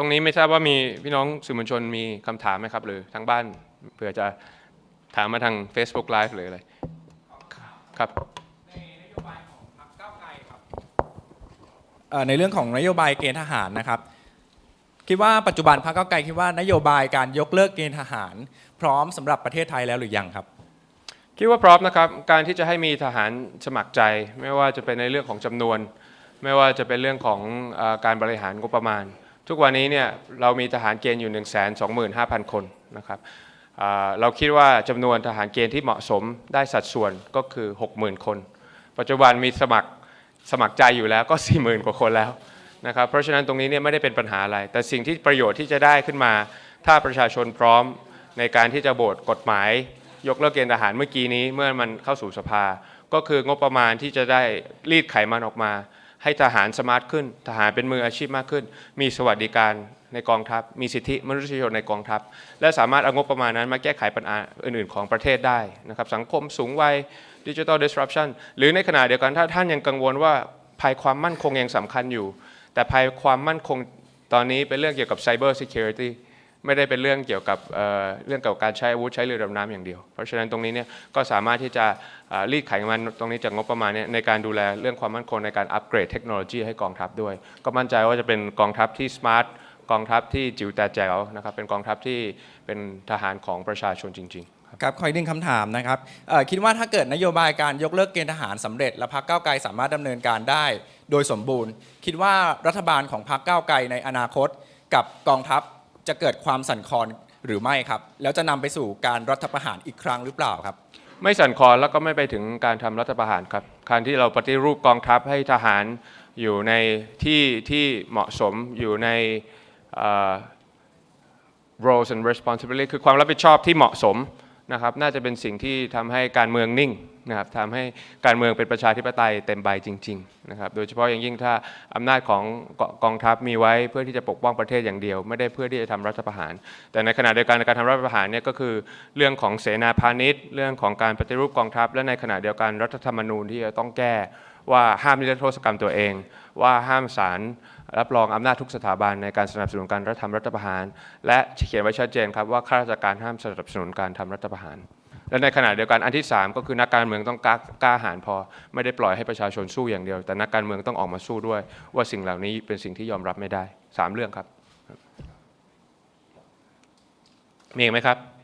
ตรงนี้ไม่ทราบว่ามีพี่น้องสื่อมวลชนมีคำถามไหมครับ หรือทางบ้านเผื่อจะถามมาทาง Facebook Live หรืออะไร ครับเอ่อในเรื่องของนโยบายเกณฑ์ทหารนะครับคิดว่าปัจจุบันพรรคก้าวไกลคิดว่านโยบายการยกเลิกเกณฑ์ทหาร พร้อมสำหรับประเทศไทยแล้วหรือยังครับ คิดว่าพร้อมนะครับการที่จะให้มีทหารสมัครใจ ไม่ว่าจะเป็นในเรื่องของจำนวน ไม่ว่าจะเป็นเรื่องของเออการบริหารงบประมาณ ทุกวันนี้เนี่ยเรามีทหารเกณฑ์อยู่ 1 2 5 0 0 0 คนนะครับเราคิดว่าจำนวนทหารเกณฑ์ที่เหมาะสมได้สัดส่วนก็คือ 60,000 คน ปัจจุบันมีสมัครสมัครใจอยู่แล้วก็ 40,000 กว่าคนแล้วนะครับเพราะฉะนั้นตรงนี้เนี่ยไม่ได้เป็นปัญหาอะไร แต่สิ่งที่ประโยชน์ที่จะได้ขึ้นมา ถ้าประชาชนพร้อมในการที่จะโบทกฎหมาย ยกเลิกเกณฑ์ทหารเมื่อกี้นี้เมื่อมันเข้าสู่สภา ก็คืองบประมาณที่จะได้รีดไขมันออกมา ให้ทหารสมาร์ทขึ้น ทหารเป็นมืออาชีพมากขึ้น มีสวัสดิการในกองทัพ มีสิทธิมนุษยชนในกองทัพ และสามารถเอางบประมาณนั้นมาแก้ไขปัญหาอื่น ๆ ของประเทศได้นะครับ สังคมสูงวัยดิจิทัล disruption หรือในขณะเดียวกันถ้าท่านยังกังวลว่าภัยความมั่นคงยังสำคัญอยู่ แต่ภัยความมั่นคงตอนนี้เป็นเรื่องเกี่ยวกับ cyber security ไม่ได้เป็นเรื่องเกี่ยวกับเเรื่องเกี่ยวกับการใช้อาวุธใช้เรือดำน้ำอย่างเดียว เพราะฉะนั้นตรงนี้เนี่ยก็สามารถที่จะรีดไขมันตรงนี้จากงบประมาณเนี่ยในการดูแลเรื่องความมั่นคงในการอัปเกรดเทคโนโลยีให้กองทัพด้วย ก็มั่นใจว่าจะเป็นกองทัพที่สมาร์ทกองทัพที่จิ๋วแต่แจ๋วนะครับเป็นกองทัพที่เป็นทหารของประชาชนจริงๆครับขออีกหนึ่งคำถามนะครับคิดว่าถ้าเกิดนโยบายการยกเลิกเกณฑ์ทหารสำเร็จ และพรรคก้าไกลสามารถดำเนินการได้ โดยสมบูรณ์ คิดว่ารัฐบาลของพรรคก้าไกลในอนาคต กับกองทัพ จะเกิดความสั่นคลอนหรือไม่ครับ แล้วจะนำไปสู่การรัฐประหารอีกครั้งหรือเปล่าครับ ไม่สั่นคลอนแล้วก็ไม่ไปถึงการทำรัฐประหารครับการที่เราปฏิรูปกองทัพให้ทหารอยู่ในที่ที่เหมาะสมอยู่ใน roles and responsibility คือความรับผิดชอบที่เหมาะสม นะครับน่าจะเป็นสิ่งที่ทำให้การเมืองนิ่งนะครับทำให้การเมืองเป็นประชาธิปไตยเต็มใบจริงๆนะครับโดยเฉพาะอย่างยิ่งถ้าอำนาจของกกองทัพมีไว้เพื่อที่จะปกป้องประเทศอย่างเดียว ไม่ได้เพื่อที่จะทำรัฐประหาร แต่ในขณะเดียวกันการทำรัฐประหารเนี่ยก็คือเรื่องของเสนาพาณิชย์ เรื่องของการปฏิรูปกองทัพ และในขณะเดียวกันรัฐธรรมนูญที่จะต้องแก้ ว่าห้ามนิรโทษกรรมตัวเอง ว่าห้ามศาลรับรองอำนาจทุกสถาบันในการสนับสนุนการรัฐทำรัฐประหาร และเขียนไว้ชัดเจนครับว่าข้าราชการห้ามสนับสนุนการทำรัฐประหาร และในขณะเดียวกันอันที่ 3 ก็คือนักการเมืองต้องกล้ากล้าหาญพอ ไม่ได้ปล่อยให้ประชาชนสู้อย่างเดียว แต่นักการเมืองต้องออกมาสู้ด้วย ว่าสิ่งเหล่านี้เป็นสิ่งที่ยอมรับไม่ได้สามเรื่องครับมีอีกไหมครับ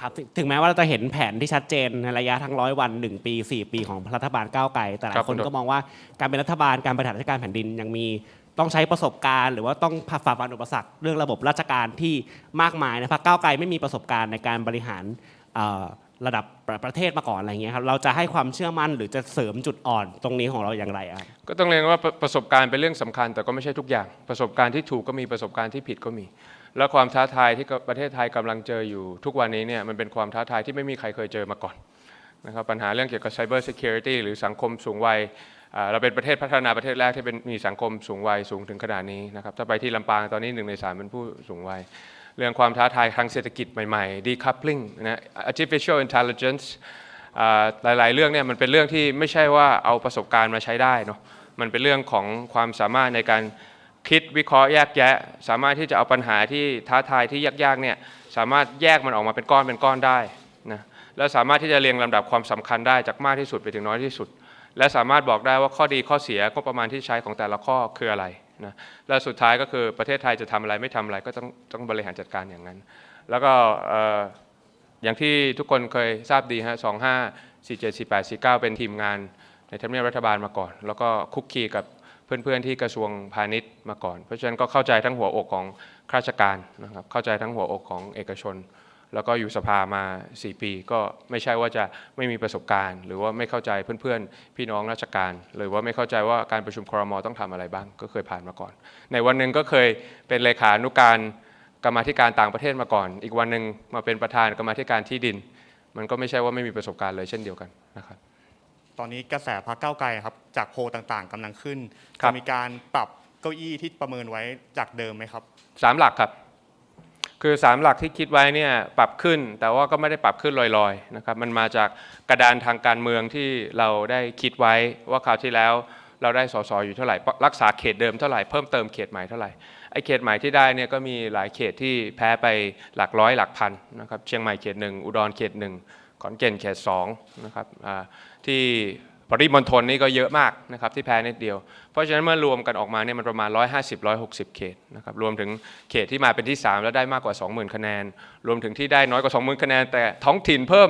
ครับถึงถึงแม้ว่าเราจะเห็นแผนที่ชัดเจนในระยะทั้งร้อยวัน 1 ปี 4 ปีของรัฐบาลก้าวไกล แต่หลาครัยบคนคุณก็มองว่าการเป็นรัฐบาลการบริหารราชการแผ่นดินยังมีต้องใช้ประสบการณ์หรือว่าต้องฝ่าฟันอุปสรรคเรื่องระบบราชการที่มากมายนะพรรคก้าวไกลไม่มีประสบการณ์ในการบริหารเอ่อระดับประเทศมาก่อนอะไรเงี้ยครับเราจะให้ความเชื่อมั่นหรือจะเสริมจุดอ่อนตรงนี้ของเราอย่างไรอะครับก็ต้องเรียนว่าประประสบการณ์เป็นเรื่องสำคัญ แต่ก็ไม่ใช่ทุกอย่างประสบการณ์ที่ถูกก็มีประสบการณ์ที่ผิดก็มี และความท้าทายที่ประเทศไทยกำลังเจออยู่ ทุกวันนี้เนี่ยมันเป็นความท้าทายที่ไม่มีใครเคยเจอมาก่อนนะครับปัญหาเรื่องเกี่ยวกับ Cyber Security หรือสังคมสูงวัยเราเป็นประเทศพัฒนาประเทศแรกที่เป็นมีสังคมสูงวัยสูงถึงขนาดนี้นะครับถ้าไปที่ลำปางตอนนี้หนึ่งในสามเป็นผู้สูงวัย เรื่องความท้าทายทางเศรษฐกิจใหม่ๆ decoupling นะ artificial intelligence หลายๆ เรื่องเนี่ยมันเป็นเรื่องที่ไม่ใช่ว่าเอาประสบการณ์มาใช้ได้เนาะมันเป็นเรื่องของความสามารถในการ คิดวิเคราะห์แยกแยะ สามารถที่จะเอาปัญหาที่ท้าทายที่ยากๆเนี่ยสามารถแยกมันออกมาเป็นก้อนเป็นก้อนได้นะแล้วสามารถที่จะเรียงลำดับความสำคัญได้จากมากที่สุดไปถึงน้อยที่สุด และสามารถบอกได้ว่าข้อดีข้อเสียก็ประมาณที่ใช้ของแต่ละข้อคืออะไรนะและสุดท้ายก็คือประเทศไทยจะทำอะไรไม่ทำอะไรก็ต้องต้องบริหารจัดการอย่างนั้น แล้วก็ออย่างที่ทุกคนเคยทราบดีฮะ25 47 48 49เป็นทีมงานในทำเนียบรัฐบาลมาก่อน แล้วก็คุกคีกับ เพื่อนๆที่กระทรวงพาณิชย์มาก่อน เพราะฉะนั้นก็เข้าใจทั้งหัวอกของข้าราชการนะครับเข้าใจทั้งหัวอกของเอกชน แล้วก็อยู่สภามา 4 ปี ก็ไม่ใช่ว่าจะไม่มีประสบการณ์ หรือว่าไม่เข้าใจเพื่อนๆ พี่น้องราชการ หรือว่าไม่เข้าใจว่าการประชุมครมต้องทำอะไรบ้าง ก็เคยผ่านมาก่อน ในวันหนึ่งก็เคยเป็นเลขานุการกรรมาธิการต่างประเทศมาก่อน อีกวันหนึ่งมาเป็นประธานกรรมาธิการที่ดิน มันก็ไม่ใช่ว่าไม่มีประสบการณ์เลยเช่นเดียวกันนะครับ ตอนนี้กระแสพรรคก้าวไกลครับจากโพลต่างๆกำลังขึ้นครัจะบ มีการปรับเก้าอี้ที่ประเมินไว้จากเดิมไหมครับ สามหลักครับ คือสามหลักที่คิดไว้เนี่ยปรับขึ้นแต่ว่าก็ไม่ได้ปรับขึ้นลอยๆนะครับมันมาจากกระดานทางการเมืองที่เราได้คิดไว้ว่าคราวที่แล้วเราได้สสอยู่เท่าไหร่รักษาเขตเดิมเท่าไหร่เพิ่มเติมเขตใหม่เท่าไหร่ไอ้เขตใหม่ที่ได้เนี่ยก็มีหลายเขตที่แพ้ไปหลักร้อยหลักพันนะครับเชียงใหม่เขตหนึ่งอุดรเขตหนึ่ง ขอนแก่นเขตสองนะครับที่ปริมณฑลนี่ก็เยอะมากนะครับที่แพ้นิดเดียว เพราะฉะนั้นเมื่อรวมกันออกมาเนี่ยมันประมาณ 150-160 เขตนะครับรวมถึงเขตที่มาเป็นที่ 3 แล้วได้มากกว่า 20,000 คะแนน รวมถึงที่ได้น้อยกว่า 20,000 คะแนน แต่ท้องถิ่นเพิ่ม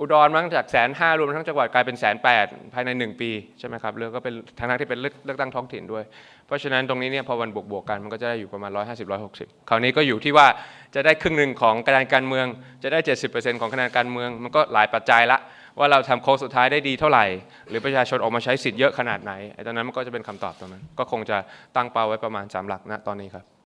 อุดรมั้งจากแสนห้ารวมทั้งจังหวัดกลายเป็นแสนแปดภายใน 1 ปีใช่ไหมครับเลือกก็เป็นทั้งทั้งที่เป็นเลือกเลือกตั้งท้องถิ่นด้วย เพราะฉะนั้นตรงนี้เนี่ยพอวันบวกบวกๆกันมันก็จะได้อยู่ประมาณ 150 160 คราวนี้ก็อยู่ที่ว่าจะได้ครึ่งหนึ่งของคะแนนการเมือง จะได้ 70%ของคะแนนการเมือง มันก็หลายปัจจัยละ ว่าเราทำโค้งสุดท้ายได้ดีเท่าไหร่ หรือประชาชนออกมาใช้สิทธิ์เยอะขนาดไหนไอ้ตอนนั้นมันก็จะเป็นคำตอบตรงนั้น ก็คงจะตั้งเป้าไว้ประมาณสามหลักนะตอนนี้ครับ